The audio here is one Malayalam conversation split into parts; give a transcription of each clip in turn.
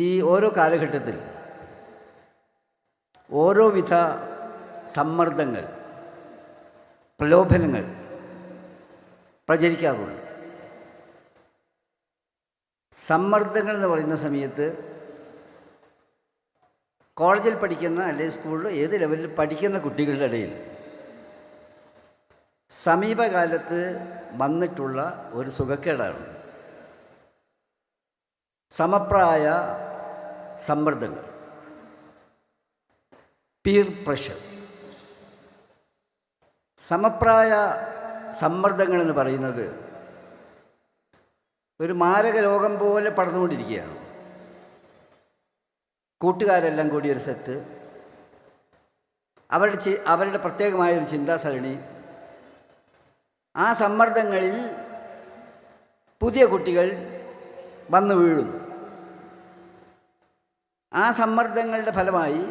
ഈ ഓരോ കാലഘട്ടത്തിൽ ഓരോ വിധ സമ്മർദ്ദങ്ങൾ പ്രലോഭനങ്ങൾ പ്രചരിക്കാറുണ്ട്. സമ്മർദ്ദങ്ങൾ എന്ന് പറയുന്ന സമയത്ത് കോളേജിൽ പഠിക്കുന്ന അല്ലെങ്കിൽ സ്കൂളിൽ ഏത് ലെവലിൽ പഠിക്കുന്ന കുട്ടികളുടെ ഇടയിൽ സമീപകാലത്ത് വന്നിട്ടുള്ള ഒരു സുഖക്കേടാണ്. സമപ്രായ സമ്മർദ്ദങ്ങൾ. പീർ പ്രഷർ സമപ്രായ സമ്മർദ്ദങ്ങൾ എന്ന് പറയുന്നത് ഒരു മാരക രോഗം പോലെ പടർന്നുകൊണ്ടിരിക്കുകയാണ്. കൂട്ടുകാരെല്ലാം കൂടി ഒരു സെറ്റ്. അവരുടെ ചി അവരുടെ പ്രത്യേകമായ ഒരു ചിന്താസരണി. ആ സമ്മർദ്ദങ്ങളിൽ പുതിയ കുട്ടികൾ വന്നു വീഴുന്നു. ആ സമ്മർദ്ദങ്ങളുടെ ഫലമായി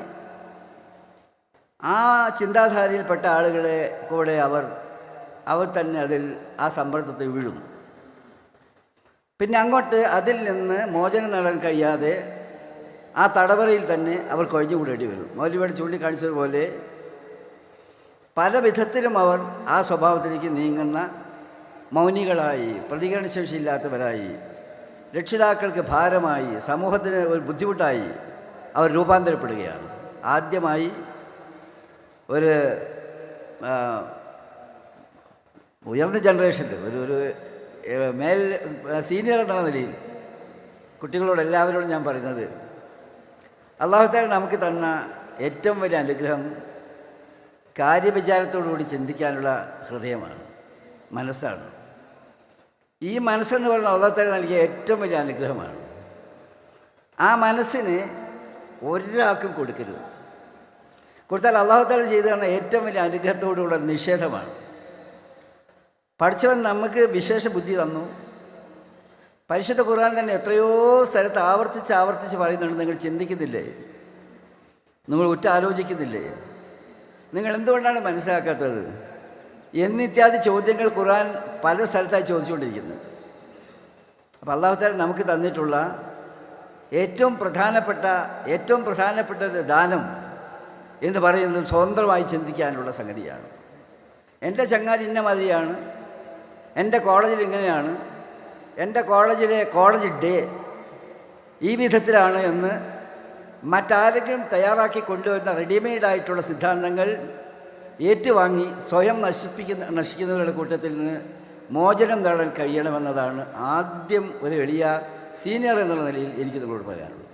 ആ ചിന്താധാരയിൽപ്പെട്ട ആളുകളെ കൂടെ അവർ അവർ തന്നെ അതിൽ ആ സമ്മർദ്ദത്തിൽ വീഴും. പിന്നെ അങ്ങോട്ട് അതിൽ നിന്ന് മോചനം നേടാൻ കഴിയാതെ ആ തടവറയിൽ തന്നെ അവർ കൊഴിഞ്ഞുകൂടേണ്ടി വരും. മൗലിയോട് ചൂണ്ടിക്കാണിച്ചതുപോലെ പല വിധത്തിലും അവർ ആ സ്വഭാവത്തിലേക്ക് നീങ്ങുന്ന മൗനികളായി പ്രതികരണശേഷിയില്ലാത്തവരായി രക്ഷിതാക്കൾക്ക് ഭാരമായി സമൂഹത്തിന് ഒരു ബുദ്ധിമുട്ടായി അവർ രൂപാന്തരപ്പെടുകയാണ്. ആദ്യമായി ഒരു ഉയർന്ന ജനറേഷന്റെ ഒരു ഒരു മേൽ സീനിയർ എന്നുള്ള നിലയിൽ കുട്ടികളോട് എല്ലാവരോടും ഞാൻ പറയുന്നത് അള്ളാഹുത്താല നമുക്ക് തന്ന ഏറ്റവും വലിയ അനുഗ്രഹം കാര്യവിചാരത്തോടുകൂടി ചിന്തിക്കാനുള്ള ഹൃദയമാണ് മനസ്സാണ്. ഈ മനസ്സെന്ന് പറയുന്ന അള്ളാഹുത്താല നൽകിയ ഏറ്റവും വലിയ അനുഗ്രഹമാണ്. ആ മനസ്സിന് ഒരാൾക്കും കൊടുക്കരുത്. കൊടുത്താൽ ചെയ്തു തന്ന ഏറ്റവും വലിയ അനുഗ്രഹത്തോടുള്ള നിഷേധമാണ്. പഠിച്ചവൻ നമുക്ക് വിശേഷ ബുദ്ധി തന്നു. പരിശുദ്ധ ഖുർആൻ തന്നെ എത്രയോ സ്ഥലത്ത് ആവർത്തിച്ച് ആവർത്തിച്ച് പറയുന്നുണ്ട്. നിങ്ങൾ ചിന്തിക്കുന്നില്ലേ? നിങ്ങൾ ഒറ്റ ആലോചിക്കുന്നില്ലേ? നിങ്ങൾ എന്തുകൊണ്ടാണ് മനസ്സിലാക്കാത്തത്? എന്നിത്യാദി ചോദ്യങ്ങൾ ഖുർആൻ പല സ്ഥലത്തായി ചോദിച്ചുകൊണ്ടിരിക്കുന്നത് അപ്പോൾ അള്ളാഹുത്താല നമുക്ക് തന്നിട്ടുള്ള ഏറ്റവും പ്രധാനപ്പെട്ട ഏറ്റവും പ്രധാനപ്പെട്ട ഒരു ദാനം എന്ന് പറയുന്നത് സ്വതന്ത്രമായി ചിന്തിക്കാനുള്ള സംഗതിയാണ്. എന്റെ ചങ്ങാതി ഇന്ന മാതിരിയാണ്. എന്റെ കോളേജിൽ ഇങ്ങനെയാണ്. എന്റെ കോളേജിലെ കോളേജ് ഡേ ഈ വിധത്തിലാണ് എന്ന് മറ്റാരെങ്കിലും തയ്യാറാക്കി കൊണ്ടുവരുന്ന റെഡിമെയ്ഡ് ആയിട്ടുള്ള സിദ്ധാന്തങ്ങൾ ഏറ്റുവാങ്ങി സ്വയം നശിപ്പിക്കുന്ന നശിക്കുന്നവരുടെ കൂട്ടത്തിൽ നിന്ന് മോചനം നേടാൻ കഴിയണമെന്നതാണ് ആദ്യം ഒരു എളിയ സീനിയർ എന്നുള്ള നിലയിൽ എനിക്ക് നിങ്ങളോട് പറയാനുള്ളത്